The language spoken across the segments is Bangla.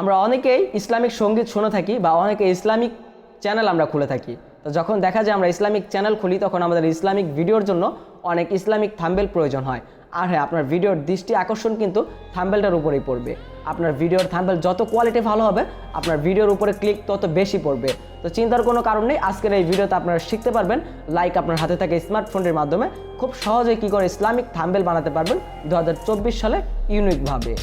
আমরা অনেকেই ইসলামিক সংগীত শুনে থাকি বা অনেকে ইসলামিক চ্যানেল আমরা খুলে থাকি। তো যখন দেখা যায় আমরা ইসলামিক চ্যানেল খুলি, তখন আমাদের ইসলামিক ভিডিওর জন্য অনেক ইসলামিক থাম্বেল প্রয়োজন হয়। আর হ্যাঁ আপনার ভিডিওর দৃষ্টি আকর্ষণ কিন্তু থাম্বেলটার উপরেই পড়বে। আপনার ভিডিওর থাম্বেল যত কোয়ালিটি ভালো হবে, আপনার ভিডিওর উপরে ক্লিক তত বেশি পড়বে। তো চিন্তার কোনো কারণ নেই, আজকের এই ভিডিওতে আপনারা শিখতে পারবেন লাইক আপনার হাতে থাকে স্মার্টফোনের মাধ্যমে খুব সহজেই কী করে ইসলামিক থাম্বেল বানাতে পারবেন দু হাজার চব্বিশ সালে ইউনিকভাবে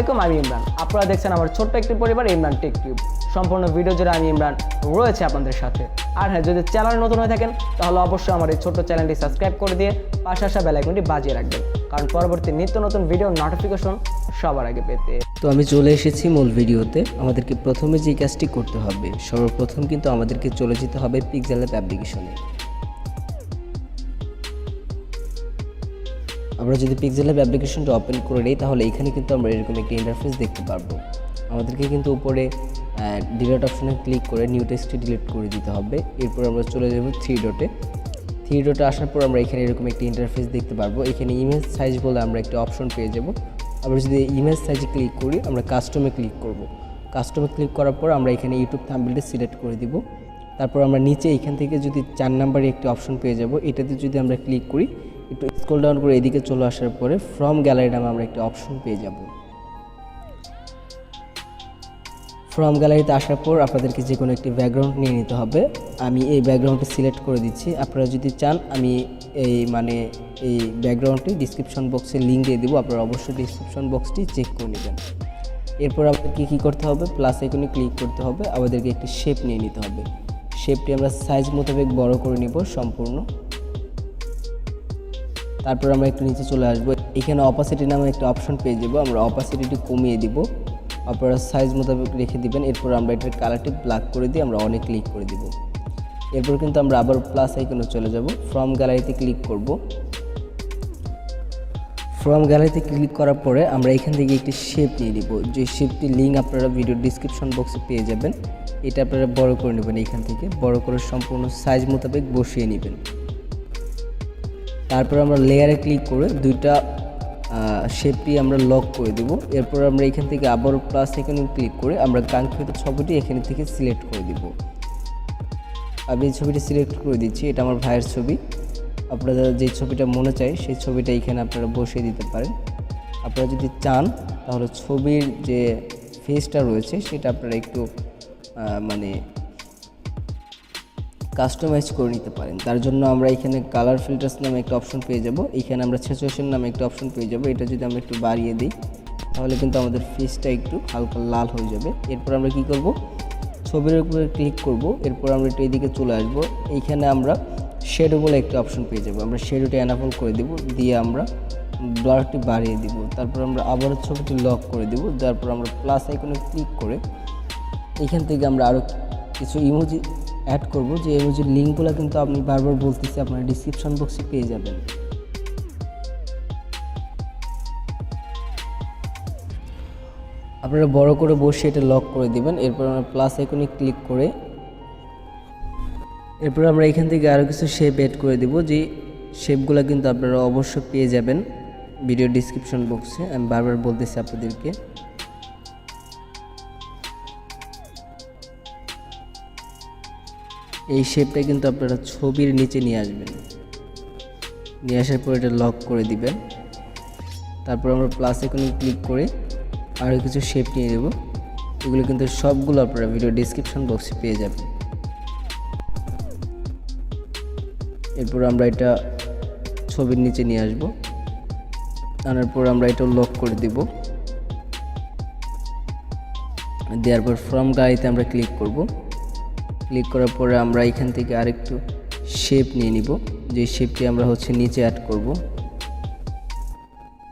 আলাইকুম, আমি ইমরান। আপনারা দেখছেন আমার ছোট্ট একটি পরিবার, ইমরান টেক টিউব সম্পূর্ণ ভিডিও জুড়ে আমি ইমরান রয়েছে আপনাদের সাথে। আর হ্যাঁ যদি চ্যানেল নতুন হয়ে থাকেন, তাহলে অবশ্যই আমার এই ছোট্ট চ্যানেলটি সাবস্ক্রাইব করে দিয়ে পাশে আসা বেলাইকনটি বাজিয়ে রাখবেন। কারণ পরবর্তী নিত্য নতুন ভিডিও নোটিফিকেশন সবার আগে পেতে। তো আমি চলে এসেছি মূল ভিডিওতে আমাদেরকে প্রথমে যে কাজটি করতে হবে, সর্বপ্রথম কিন্তু আমাদেরকে চলে যেতে হবে পিক্সেল অ্যাপ অ্যাপ্লিকেশনে আমরা যদি পিক্সেল অ্যাপ অ্যাপ্লিকেশনটা ওপেন করে নিই, তাহলে এখানে কিন্তু আমরা এরকম একটি ইন্টারফেস দেখতে পারব। আমাদেরকে কিন্তু উপরে ডিলেট অপশনে ক্লিক করে নিউ টেক্সটটি ডিলিট করে দিতে হবে। এরপর আমরা চলে যাব থ্রি ডটে থ্রি ডটে আসার পর আমরা এখানে এরকম একটি ইন্টারফেস দেখতে পারব। এখানে ইমেজ সাইজ বলে আমরা একটা অপশন পেয়ে যাব। আমরা যদি ইমেজ সাইজে ক্লিক করি, আমরা কাস্টমে ক্লিক করব। কাস্টমে ক্লিক করার পর আমরা এখানে ইউটিউব থাম্বনেলটি সিলেক্ট করে দিব। তারপর আমরা নিচে এখান থেকে যদি চার নাম্বারে একটি অপশন পেয়ে যাব, এটাতে যদি আমরা ক্লিক করি একটু স্ক্রল ডাউন করে এদিকে চলে আসার পরে ফ্রম গ্যালারি নামে আমরা একটি অপশন পেয়ে যাব। ফ্রম গ্যালারিতে আসার পর আপনাদেরকে যে কোনো একটি ব্যাকগ্রাউন্ড নিয়ে নিতে হবে। আমি এই ব্যাকগ্রাউন্ডটি সিলেক্ট করে দিচ্ছি। আপনারা যদি চান, আমি এই মানে এই ব্যাকগ্রাউন্ডটি ডিসক্রিপশন বক্সে লিঙ্ক দিয়ে দেবো। আপনারা অবশ্যই ডিসক্রিপশন বক্সটি চেক করে নেবেন। এরপর আপনাদেরকে কী করতে হবে? প্লাস আইকনে ক্লিক করতে হবে। আমাদেরকে একটি শেপ নিয়ে নিতে হবে। শেপটি আমরা সাইজ মোতাবেক বড় করে নিব সম্পূর্ণ। তারপর আমরা একটু নিচে চলে আসব। এখানে অপাসিটি নামে একটা অপশন পেয়ে যাব। আমরা অপাসিটিটি কমিয়ে দিব। আপনারা সাইজ মোতাবেক রেখে দিবেন। এরপর আমরা এটার কালারটি ব্ল্যাক করে দিয়ে আমরা অনেক ক্লিক করে দিব। এরপর কিন্তু আমরা আবার প্লাস আইকনে চলে যাব। ফ্রম গ্যালারিতে ক্লিক করব। ফ্রম গ্যালারিতে ক্লিক করার পরে আমরা এখান থেকে একটি শেপ নিয়ে নিব। যে শেপটি লিঙ্ক আপনারা ভিডিও ডিসক্রিপশন বক্সে পেয়ে যাবেন। এটা আপনারা বড় করে নেবেন এখান থেকে। বড় করে সম্পূর্ণ সাইজ মোতাবেক বসিয়ে নেবেন। তারপর আমরা লেয়ারে ক্লিক করে দুইটা শেপটি আমরা লক করে দেব। এরপর আমরা এখান থেকে আবার প্লাস এখানে ক্লিক করে আমরা কাঙ্ক্ষিত ছবিটি এখানে থেকে সিলেক্ট করে দিব। আমি এই ছবিটি সিলেক্ট করে দিচ্ছি, এটা আমার ভাইয়ের ছবি। আপনারা যে ছবিটা মনে চায়, সেই ছবিটা এখানে আপনারা বসিয়ে দিতে পারেন। আপনারা যদি চান, তাহলে ছবির যে ফেসটা রয়েছে, সেটা আপনারা একটু মানে কাস্টমাইজ করে নিতে পারেন। তার জন্য আমরা এখানে কালার ফিল্টার্স নামে একটা অপশন পেয়ে যাব। এখানে আমরা সিচুয়েশন নামে একটা অপশন পেয়ে যাব। এটা যদি আমরা একটু বাড়িয়ে দিই, তাহলে কিন্তু আমাদের ফেসটা একটু হালকা লাল হয়ে যাবে। এরপর আমরা কি করব? ছবির উপরে ক্লিক করব। এরপর আমরা একটু এদিকে চলে আসব। এইখানে আমরা শেডো বলে একটা অপশন পেয়ে যাব। আমরা শেডোটা অ্যানাবল করে দিব। দিয়ে আমরা ব্লারটি বাড়িয়ে দিব। তারপর আমরা আবার ছবিটি লক করে দিব। তারপর আমরা প্লাস আইকনে ক্লিক করে এখান থেকে আমরা আরও কিছু ইমোজি অ্যাড করব যে ইমোজির লিঙ্কগুলো কিন্তু আপনি বারবার বলতেছি, আপনার ডিসক্রিপশন বক্সে পেয়ে যাবেন। আপনারা বড় করে বসে এটা লক করে দিবেন, এরপর আমরা প্লাস আইকনে ক্লিক করে এরপর আমরা এখান থেকে আরও কিছু শেপ অ্যাড করে দেব, যে শেপগুলো কিন্তু আপনারা অবশ্যই পেয়ে যাবেন। ভিডিও ডিসক্রিপশন বক্সে আমি বারবার বলতেছি আপনাদেরকে। এই শেপটা কিন্তু আপনারা ছবির নিচে নিয়ে আসবেন। নিয়ে আসার পর এটা লক করে দিবেন। তারপর আমরা প্লাস এখানে ক্লিক করে আরও কিছু শেপ নিয়ে নেব। এগুলো কিন্তু সবগুলো আপনারা ভিডিও ডিসক্রিপশন বক্সে পেয়ে যাবেন। এরপর আমরা এটা ছবির নিচে নিয়ে আসব। আনার পর আমরা এটা লক করে দিব। দেওয়ার পর ফ্রম গাড়িতে আমরা ক্লিক করব। ক্লিক করার পরে আমরা এখান থেকে আরেকটু শেপ নিয়ে নিব। যে শেপটি আমরা হচ্ছে নিচে অ্যাড করব।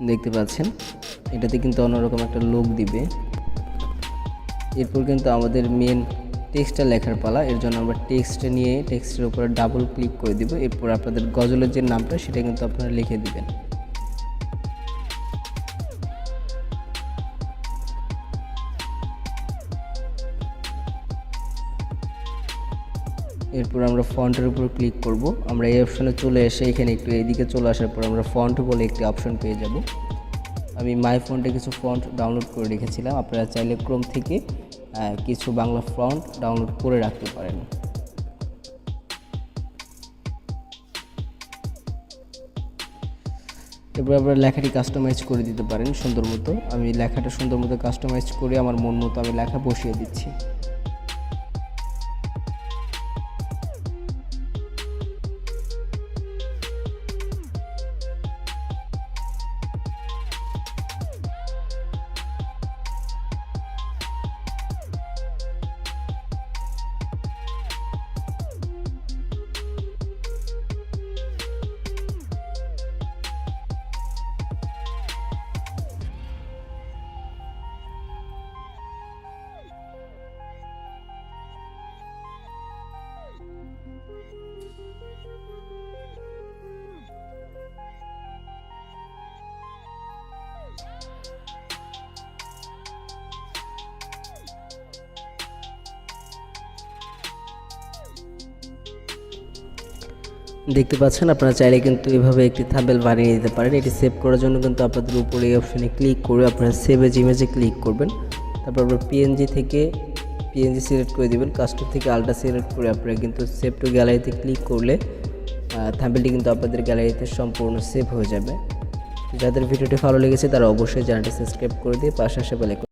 দেখতে পাচ্ছেন? এটাতে কিন্তু অন্যরকম একটা লুক দিবে। এরপর কিন্তু আমাদের মেন টেক্সটটা লেখার পালা। এর জন্য আমরা টেক্সটটা নিয়ে টেক্সটের উপরে ডাবল ক্লিক করে দিব। এরপর আপনাদের গজলের যে নামটা, সেটা কিন্তু আপনারা লিখে দিবেন। এরপর আমরা ফন্টের উপর ক্লিক করব। আমরা এই অপশানে চলে এসে এখানে একটু এইদিকে চলে আসার পর আমরা ফন্ট বলে একটি অপশন পেয়ে যাব। আমি মাই ফন্টে কিছু ফন্ট ডাউনলোড করে রেখেছিলাম। আপনারা চাইলে ক্রোম থেকে কিছু বাংলা ফন্ট ডাউনলোড করে রাখতে পারেন। এরপর আপনারা লেখাটি কাস্টমাইজ করে দিতে পারেন সুন্দর মতো। আমি লেখাটা সুন্দর মতো কাস্টমাইজ করে আমার মন মতো আমি লেখা বসিয়ে দিচ্ছি। দেখতে পাচ্ছেন, আপনারা চাইলে কিন্তু এভাবে একটি থাম্বেল বানিয়ে নিতে পারেন। এটি সেভ করার জন্য কিন্তু আপনাদের উপরে এই অপশনে ক্লিক করে আপনারা সেভ এজ ইমেজে ক্লিক করবেন। তারপর আপনার পিএনজি থেকে পিএনজি সিলেক্ট করে দেবেন। কাস্টম থেকে আলট্রা সিলেক্ট করে আপনারা কিন্তু সেভ টু গ্যালারিতে ক্লিক করলে থাম্বেলটি কিন্তু আপনাদের গ্যালারিতে সম্পূর্ণ সেভ হয়ে যাবে। যাদের ভিডিওটি ভালো লেগেছে তারা অবশ্যই চ্যানেলটি সাবস্ক্রাইব করে দিয়ে পাশে আসে বেলে